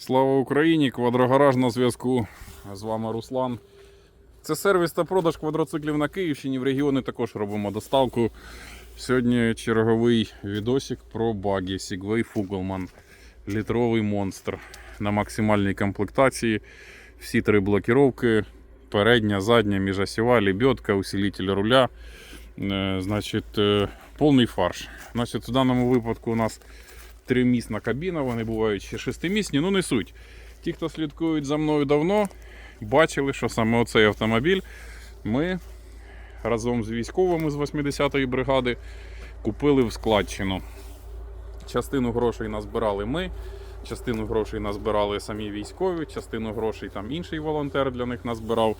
Слава Україні! Квадрогараж на зв'язку. З вами Руслан. Це сервіс та продаж квадроциклів на Київщині. В регіони також робимо доставку. Сьогодні черговий відосик про баги Segway Fugelman. Літровий монстр на максимальній комплектації. Всі три блокіровки. Передня, задня, міжосіва, лебедка, усилитель руля. Е, Значить, е, повний фарш. Значить, в даному випадку у нас тримісна кабіна, вони бувають ще шестимісні, ну не суть. Ті, хто слідкують за мною давно, бачили, що саме оцей автомобіль ми разом з військовими з 80-ї бригади купили в складчину. Частину грошей назбирали ми, частину грошей назбирали самі військові, частину грошей там інший волонтер для них назбирав.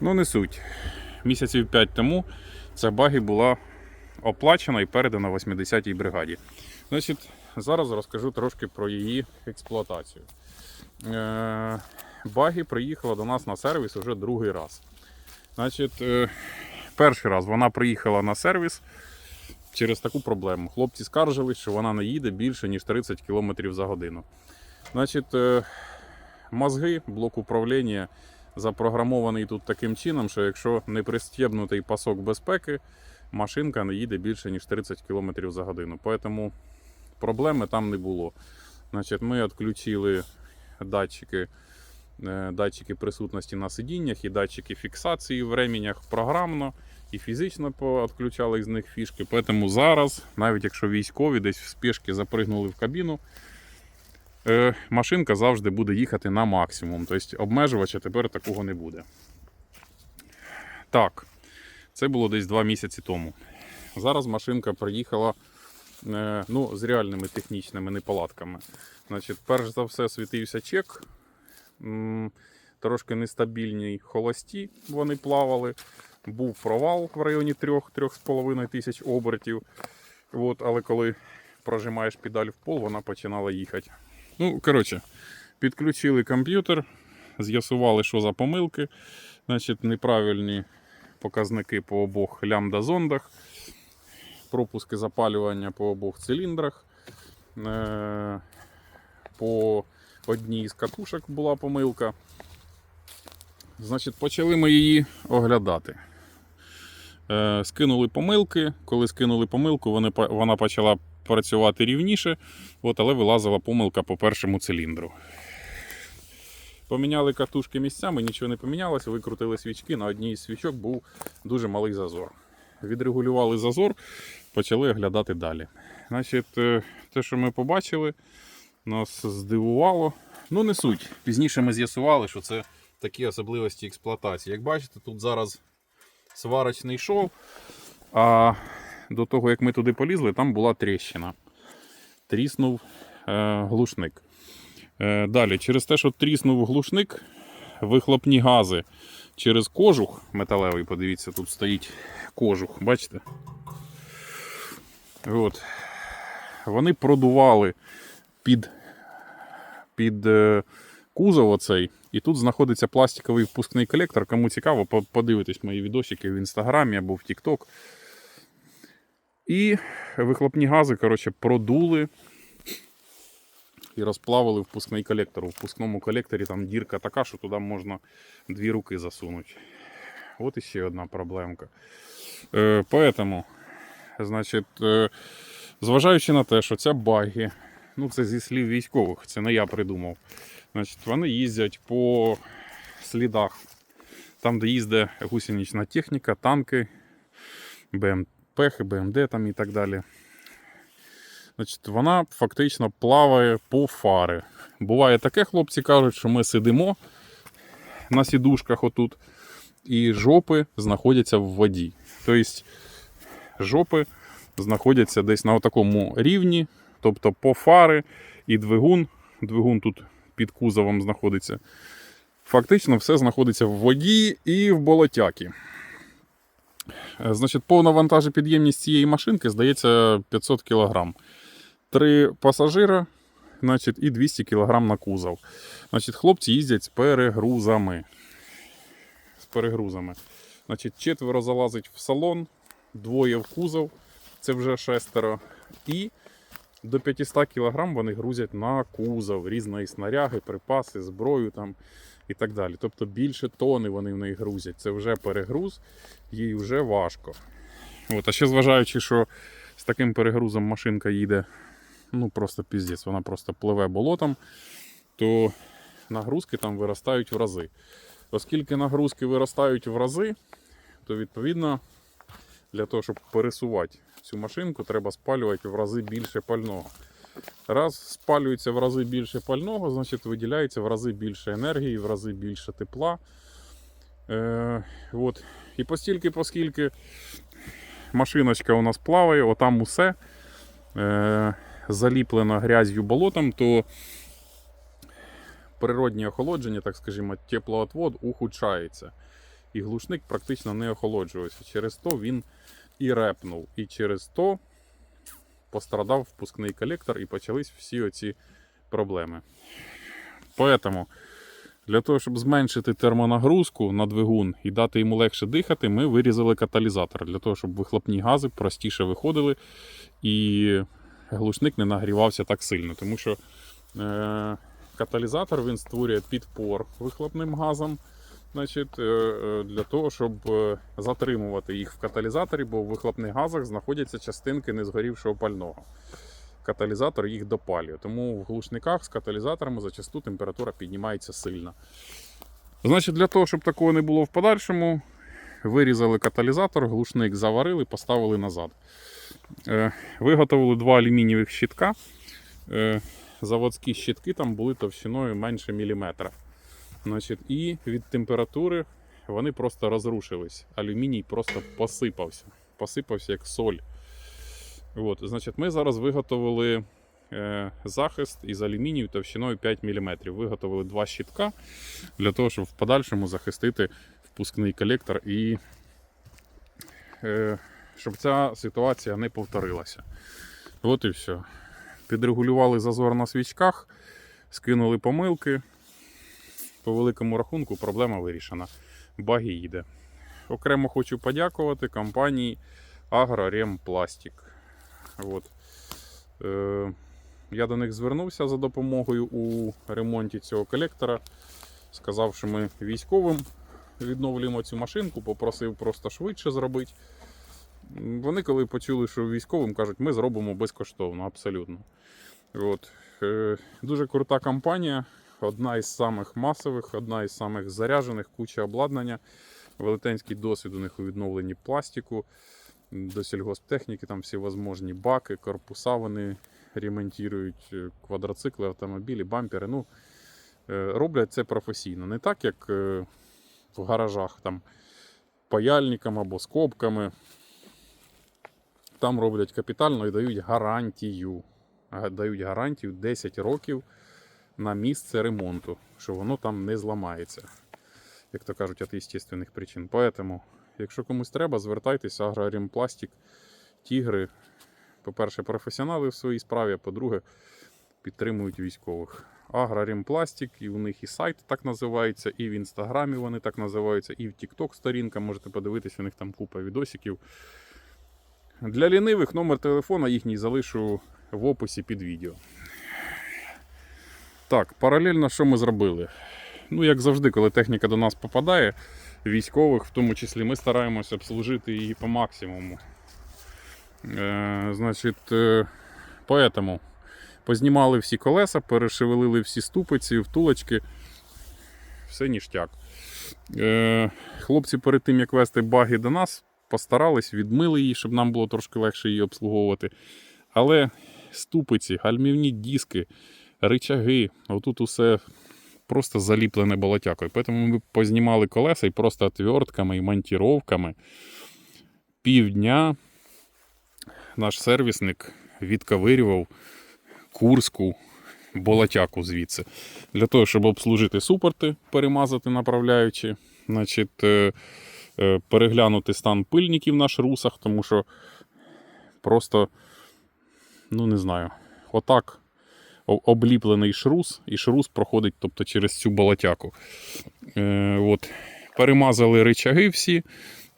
Ну, не суть. Місяців 5 тому ця багі була оплачена і передана 80-й бригаді. Значить, зараз розкажу трошки про її експлуатацію. Е, Багі приїхала до нас на сервіс уже другий раз. Значить, е, перший раз вона приїхала на сервіс через таку проблему. Хлопці скаржились, що вона не їде більше, ніж 30 км за годину. Значить, е, мозги, блок управління запрограмований тут таким чином, що якщо не пристібнутий пасок безпеки, машинка не їде більше, ніж 30 км за годину. Поэтому проблеми там не було. Значить, ми відключили датчики, е, датчики присутності на сидіннях і датчики фіксації в ременях програмно і фізично відключали з них фішки. Тому зараз, навіть якщо військові десь в спешки запригнули в кабіну, е, машинка завжди буде їхати на максимум. Тобто обмежувача тепер такого не буде. Так, це було десь два місяці тому. Зараз машинка приїхала ну, з реальними технічними неполадками. Значить, перш за все світився чек. Трошки нестабільні холості вони плавали. Був провал в районі 3-3,5 тисяч обертів. От, але коли прожимаєш педаль в пол, вона починала їхати. Ну, коротше, підключили комп'ютер, з'ясували, що за помилки. Значить, неправильні показники по обох лямбда-зондах, пропуски запалювання по обох циліндрах. Е, По одній з катушок була помилка. Значить, почали ми її оглядати. Е, Скинули помилки. Коли скинули помилку, вони, вона почала працювати рівніше, от, але вилазила помилка по першому циліндру. Поміняли катушки місцями, нічого не помінялося, викрутили свічки. На одній із свічок був дуже малий зазор. Відрегулювали зазор, почали оглядати далі. Значить, е, те, що ми побачили, нас здивувало. Ну, не суть. Пізніше ми з'ясували, що це такі особливості експлуатації. Як бачите, тут зараз сварочний шов, а до того, як ми туди полізли, там була тріщина. Тріснув е, глушник. Е, далі, через те, що тріснув глушник, вихлопні гази через кожух металевий, подивіться, тут стоїть кожух, бачите? От. Вони продували під, під е, кузов оцей. І тут знаходиться пластиковий впускний колектор. Кому цікаво, по- подивитись мої відосики в інстаграмі або в TikTok. І вихлопні гази, коротше, продули і розплавили впускний колектор. У впускному колекторі там дірка така, що туди можна дві руки засунути. От іще одна проблемка. Е, поэтому, значить, е, зважаючи на те, що ця багі, ну це зі слів військових, це не я придумав. Значить, вони їздять по слідах, там, де їздить гусенична техніка, танки, БМП, БМД там і так далі. Значить, вона фактично плаває по фари. Буває таке, хлопці кажуть, що ми сидимо на сідушках отут, і жопи знаходяться в воді. Тобто жопи знаходяться десь на такому рівні, тобто по фари і двигун. Двигун тут під кузовом знаходиться. Фактично все знаходиться в воді і в болотякі. Е, Значить, повна вантажопідємність цієї машинки здається 500 кг. Три пасажира значить, і 200 кг на кузов. Значить, хлопці їздять з перегрузами. З перегрузами. Значить, четверо залазить в салон, двоє в кузов, це вже шестеро. І до 500 кг вони грузять на кузов, різної снаряги, припаси, зброю там і так далі. Тобто більше тони вони в неї грузять. Це вже перегруз, їй вже важко. От, а ще зважаючи, що з таким перегрузом машинка їде, ну просто піздець, вона просто пливе болотом, то нагрузки там виростають в рази. Оскільки нагрузки виростають в рази, то відповідно для того, щоб пересувати цю машинку, треба спалювати в рази більше пального. Раз спалюється в рази більше пального, значить виділяється в рази більше енергії, в рази більше тепла. Е, от. І постільки, оскільки машиночка у нас плаває, отам усе е, заліплено грязью болотом, то природнє охолодження, так скажімо, теплоотвод ухудшається. І глушник практично не охолоджується. Через то він і репнув. І через то пострадав впускний колектор і почались всі оці проблеми. Поэтому для того, щоб зменшити термонагрузку на двигун і дати йому легше дихати, ми вирізали каталізатор для того, щоб вихлопні гази простіше виходили і глушник не нагрівався так сильно. Тому що е- каталізатор він створює підпор вихлопним газом. Значить, е, е, для того, щоб е, затримувати їх в каталізаторі, бо в вихлопних газах знаходяться частинки незгорівшого пального. Каталізатор їх допалює. Тому в глушниках з каталізаторами зачасту температура піднімається сильно. Значить, для того, щоб такого не було в подальшому, вирізали каталізатор, глушник заварили, поставили назад. Е, Виготовили два алюмінієвих щитка. Е, Заводські щитки там були товщиною менше міліметра. Значить, і від температури вони просто розрушились. Алюміній просто посипався. Посипався як соль. От, значить, ми зараз виготовили е, захист із алюмінію товщиною 5 мм. Виготовили два щитка для того, щоб в подальшому захистити впускний колектор і щоб ця ситуація не повторилася. От і все. Підрегулювали зазор на свічках, скинули помилки. По великому рахунку проблема вирішена. Баги їде. Окремо хочу подякувати компанії Агроремпластик. От. Е, я до них звернувся за допомогою у ремонті цього колектора. Сказав, що ми військовим відновлюємо цю машинку, попросив просто швидше зробити. Вони, коли почули, що військовим, кажуть, ми зробимо безкоштовно, абсолютно. От. Е, дуже крута компанія одна із самих масових, одна із самих заряджених, куча обладнання. Велетенський досвід у них у відновленні пластику, до сільгосптехніки, там всі возможні баки, корпуса вони ремонтують, е, квадроцикли, автомобілі, бампери. Ну, е, роблять це професійно. Не так, як в гаражах там паяльниками або скобками. Там роблять капітально і дають гарантію. Дають гарантію 10 років на місце ремонту, що воно там не зламається. Як то кажуть, від естественних причин. Поэтому, якщо комусь треба, звертайтеся, агрорімпластик, тігри. По-перше, професіонали в своїй справі, а по-друге, підтримують військових. Агрорімпластик, і у них і сайт так називається, і в інстаграмі вони так називаються, і в TikTok сторінка. Можете подивитися, у них там купа відосиків. Для лінивих номер телефона їхній залишу в описі під відео. Так, паралельно що ми зробили? Ну, як завжди, коли техніка до нас попадає, військових, в тому числі, ми стараємося обслужити її по максимуму. Е, значить, е, поэтому познімали всі колеса, перешевелили всі ступиці, втулочки. Все ніштяк. Е, хлопці перед тим, як вести баги до нас, постарались, відмили її, щоб нам було трошки легше її обслуговувати. Але ступиці, гальмівні диски, ричаги, отут усе просто заліплене болотякою. Тому ми познімали колеса і просто отвертками і монтіровками півдня наш сервісник відковирював курську болотяку звідси. Для того, щоб обслужити супорти, перемазати направляючи, значить, е, переглянути стан пильників на шрусах, тому що просто, ну не знаю, отак обліплений шрус, і шрус проходить тобто, через цю болотяку. Е, от. Перемазали ричаги всі,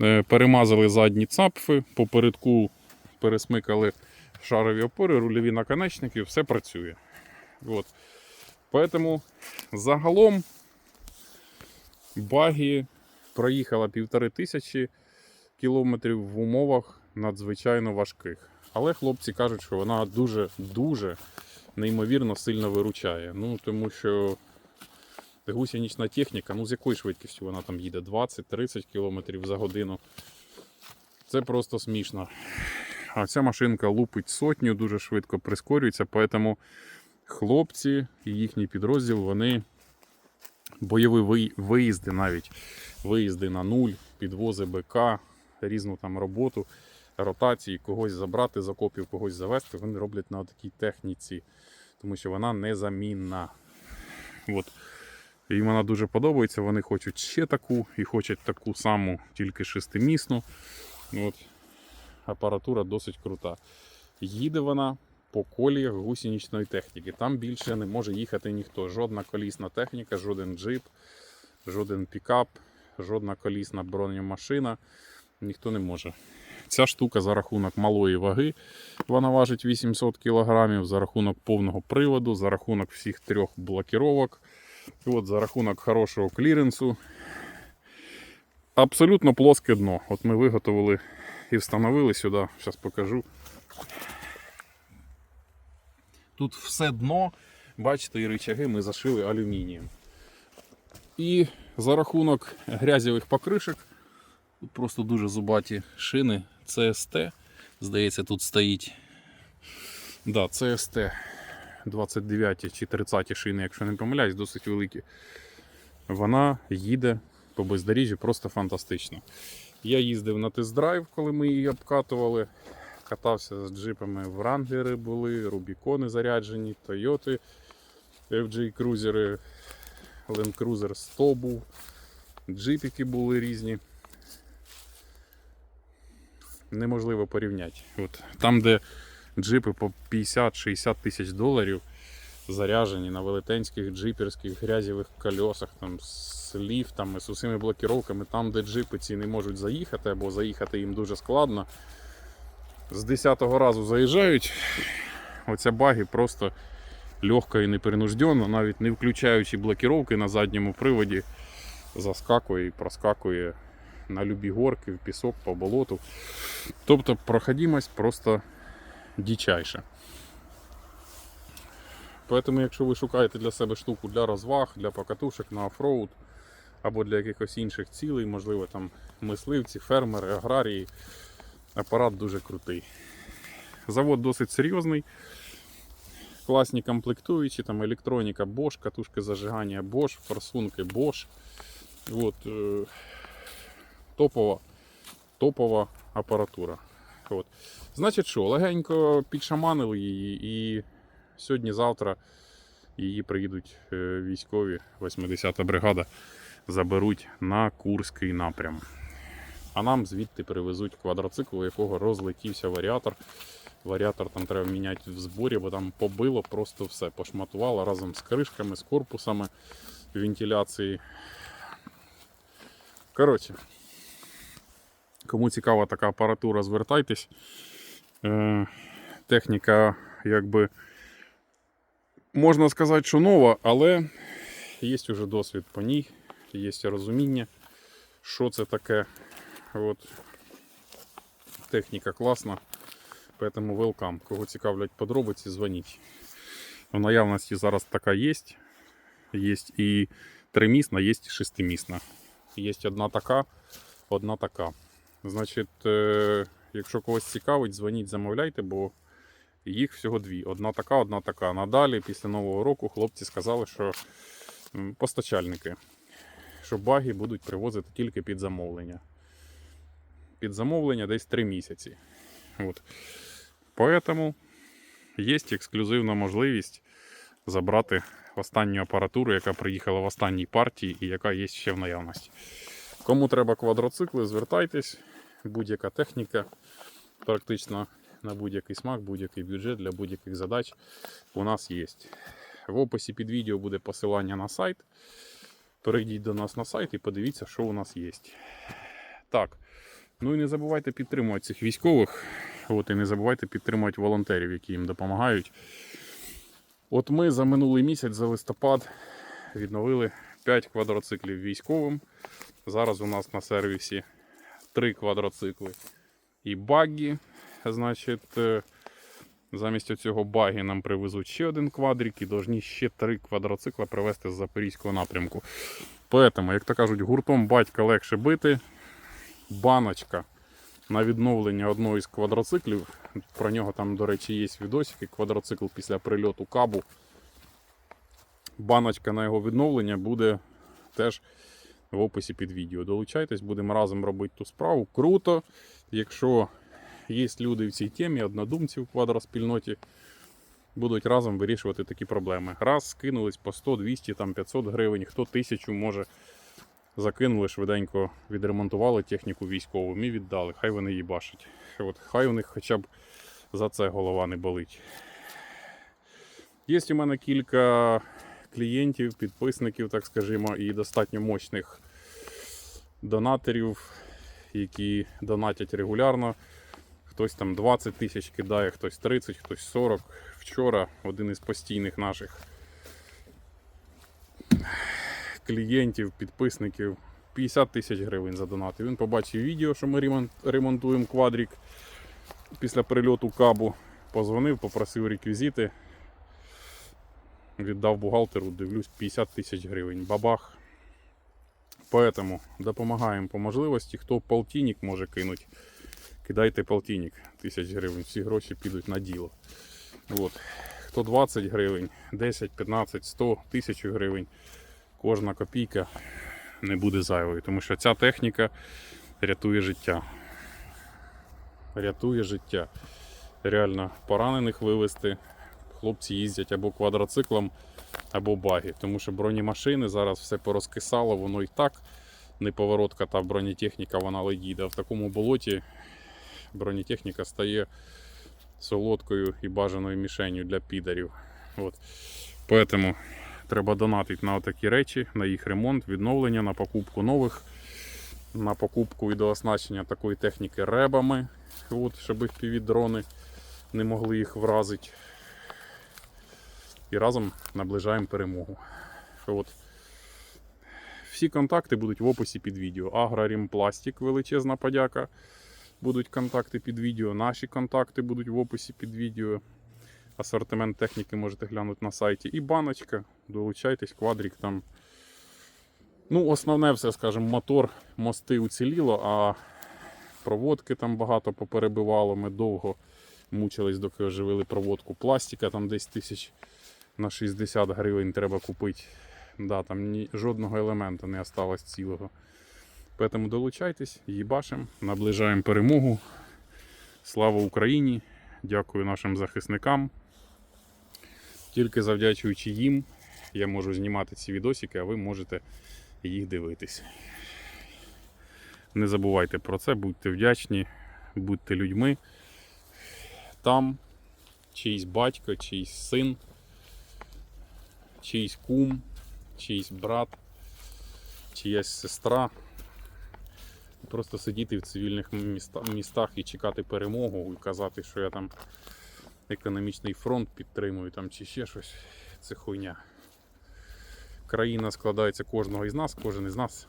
е, перемазали задні цапфи, попередку пересмикали шарові опори, рульові наконечники, все працює. От. Поэтому загалом багі проїхала півтори тисячі кілометрів в умовах надзвичайно важких. Але хлопці кажуть, що вона дуже-дуже неймовірно сильно виручає. Ну, тому що гусенична техніка, ну з якою швидкістю вона там їде? 20-30 км за годину. Це просто смішно. А ця машинка лупить сотню, дуже швидко прискорюється, поэтому хлопці і їхній підрозділ, вони бойові виїзди навіть, виїзди на нуль, підвози БК, різну там роботу, ротації, когось забрати з окопів, когось завести, вони роблять на такій техніці, тому що вона незамінна. От. Їм вона дуже подобається, вони хочуть ще таку і хочуть таку саму, тільки шестимісну. От. Апаратура досить крута. Їде вона по коліях гусеничної техніки. Там більше не може їхати ніхто. Жодна колісна техніка, жоден джип, жоден пікап, жодна колісна бронемашина. Ніхто не може. Ця штука за рахунок малої ваги, вона важить 800 кг, за рахунок повного приводу, за рахунок всіх трьох блокіровок, от за рахунок хорошого кліренсу. Абсолютно плоске дно. От ми виготовили і встановили сюди, зараз покажу. Тут все дно, бачите, і рычаги ми зашили алюмінієм. І за рахунок грязєвих покришок, тут просто дуже зубаті шини, CST, здається, тут стоїть. Да, CST 29 чи 30 шини, якщо не помиляюсь, досить великі. Вона їде по бездоріжжю просто фантастично. Я їздив на тест-драйв, коли ми її обкатували. Катався з джипами в Рангери були, Рубікони заряджені, Тойоти, FJ крузери, Land Cruiser 100 був, джипіки були різні. Неможливо порівняти. От, там, де джипи по 50-60 тисяч доларів заряжені на велетенських джиперських грязєвих кольосах, там, з ліфтами, з усіми блокіровками, там, де джипи ці не можуть заїхати, або заїхати їм дуже складно. З 10-го разу заїжджають. Оця баги просто легко і непринужденно, навіть не включаючи блокіровки на задньому приводі, заскакує і проскакує на любі горки, в пісок, по болоту. Тобто проходимость просто дичайша. Поэтому, якщо ви шукаєте для себе штуку для розваг, для покатушок на офроуд або для якихось інших цілей, можливо, там мисливці, фермери, аграрії, апарат дуже крутий. Завод досить серйозний. Класні комплектуючі, там електроніка Bosch, катушки зажигання Bosch, форсунки Bosch. От, е, топова, топова апаратура. От. Значить що, легенько підшаманили її і сьогодні-завтра її приїдуть е, військові, 80-та бригада, заберуть на Курський напрям. А нам звідти привезуть квадроцикл, у якого розлетівся варіатор. Варіатор там треба міняти в зборі, бо там побило просто все, пошматувало разом з кришками, з корпусами вентиляції. Коротше, кому цікава така апаратура, звертайтесь. Е, техніка, якби можна сказати, що нова, але є вже досвід по ній, є розуміння, що це таке. От. Техніка класна, поэтому welcome. Кого цікавлять подробиці, дзвоніть. В наявності зараз така є. Є і тримісна, є і шестимісна. Є одна така, одна така. Значить, е, якщо когось цікавить, дзвоніть, замовляйте, бо їх всього дві. Одна така, одна така. Надалі, після Нового року, хлопці сказали, що постачальники, що баги будуть привозити тільки під замовлення. Під замовлення десь 3 місяці. От. Поэтому є ексклюзивна можливість забрати останню апаратуру, яка приїхала в останній партії і яка є ще в наявності. Кому треба квадроцикли, звертайтесь. Будь-яка техніка, практично на будь-який смак, будь-який бюджет для будь-яких задач у нас є. В описі під відео буде посилання на сайт. Перейдіть до нас на сайт і подивіться, що у нас є. Так. Ну і не забувайте підтримувати цих військових. От, і не забувайте підтримувати волонтерів, які їм допомагають. От ми за минулий місяць, за листопад, відновили 5 квадроциклів військовим. Зараз у нас на сервісі 3 квадроцикли і багі. Значить, е, замість цього багі нам привезуть ще один квадрик і повинні ще 3 квадроцикла привезти з запорізького напрямку. Поэтому, як то кажуть, гуртом батька легше бити. Баночка на відновлення одного із квадроциклів. Про нього там, до речі, є відосики. Квадроцикл після прильоту кабу. Баночка на його відновлення буде теж в описі під відео. Долучайтесь, будемо разом робити ту справу. Круто. Якщо є люди в цій темі, однодумці в квадроспільноті, будуть разом вирішувати такі проблеми. Раз скинулись по 100, 200, там 500 гривень, хто тисячу може закинули швиденько, відремонтували техніку військову і віддали. Хай вони її бачать. От, хай у них хоча б за це голова не болить. Є у мене кілька клієнтів, підписників, так скажімо, і достатньо мощних донаторів, які донатять регулярно. Хтось там 20 тисяч кидає, хтось 30, хтось 40. Вчора один із постійних наших клієнтів, підписників 50 тисяч гривень задонатив. Він побачив відео, що ми ремонтуємо квадрик після прильоту кабу. Позвонив, попросив реквізити. Віддав бухгалтеру, дивлюсь, 50 тисяч гривень. Бабах. Поэтому допомагаємо по можливості. Хто полтинник може кинути, кидайте полтинник тисяч гривень. Всі гроші підуть на діло. От. Хто 20 гривень, 10, 15, 100, 1000 гривень. Кожна копійка не буде зайвою, тому що ця техніка рятує життя. Рятує життя. Реально поранених вивезти. Хлопці їздять або квадроциклом, або баги. Тому що бронемашини зараз все порозкисало, воно і так неповоротка та бронетехніка вона ледіде. А в такому болоті бронетехніка стає солодкою і бажаною мішенью для підарів. От. Поэтому треба донатити на такі речі, на їх ремонт, відновлення, на покупку нових, на покупку і дооснащення такої техніки ребами, от, щоб їх півдрони не могли їх вразити. І разом наближаємо перемогу. От. Всі контакти будуть в описі під відео. Агрорімпластик, величезна подяка. Будуть контакти під відео. Наші контакти будуть в описі під відео. Асортимент техніки можете глянути на сайті. І баночка. Долучайтесь, квадрик там. Ну, основне все, скажімо, мотор, мости уціліло, а проводки там багато поперебивало. Ми довго мучились, доки оживили проводку. Пластика там десь тисяч на 60 гривень треба купити. Да, там ні, жодного елемента не осталось цілого. Поэтому долучайтесь, їбашим, наближаємо перемогу. Слава Україні! Дякую нашим захисникам. Тільки завдячуючи їм, я можу знімати ці відосики, а ви можете їх дивитись. Не забувайте про це, будьте вдячні, будьте людьми. Там чийсь батько, чийсь син, чийсь кум, чийсь брат, чиясь сестра. Просто сидіти в цивільних містах і чекати перемогу і казати, що я там економічний фронт підтримую там чи ще щось. Це хуйня. Країна складається кожного із нас, кожен із нас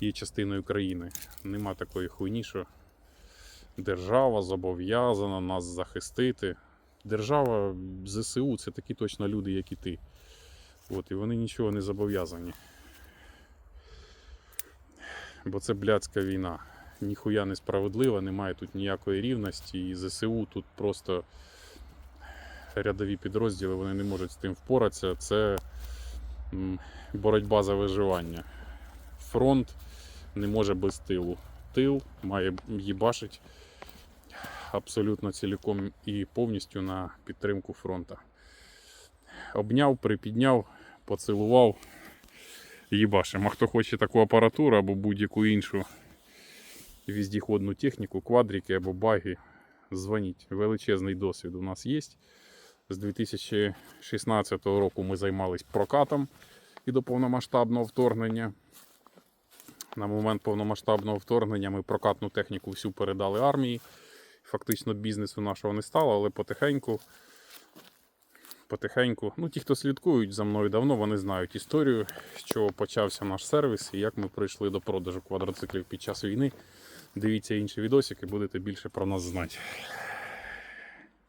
є частиною країни. Нема такої хуйні, що держава зобов'язана нас захистити. Держава ЗСУ це такі точно люди, як і ти. От, і вони нічого не зобов'язані. Бо це блядська війна. Ніхуя несправедлива, немає тут ніякої рівності. І ЗСУ тут просто рядові підрозділи, вони не можуть з тим впоратися. Це боротьба за виживання. Фронт не може без тилу. Тил має їбашить абсолютно цілком і повністю на підтримку фронта. Обняв, припідняв, поцілував. Їбашим. А хто хоче таку апаратуру або будь-яку іншу віздіходну техніку, квадрики або баги, дзвоніть. Величезний досвід у нас є. З 2016 року ми займалися прокатом і до повномасштабного вторгнення. На момент повномасштабного вторгнення ми прокатну техніку всю передали армії. фактично бізнесу нашого не стало, але потихеньку. Потихеньку. Ну, ті, хто слідкують за мною давно, вони знають історію, з чого почався наш сервіс і як ми прийшли до продажу квадроциклів під час війни. Дивіться інші відосики, будете більше про нас знати.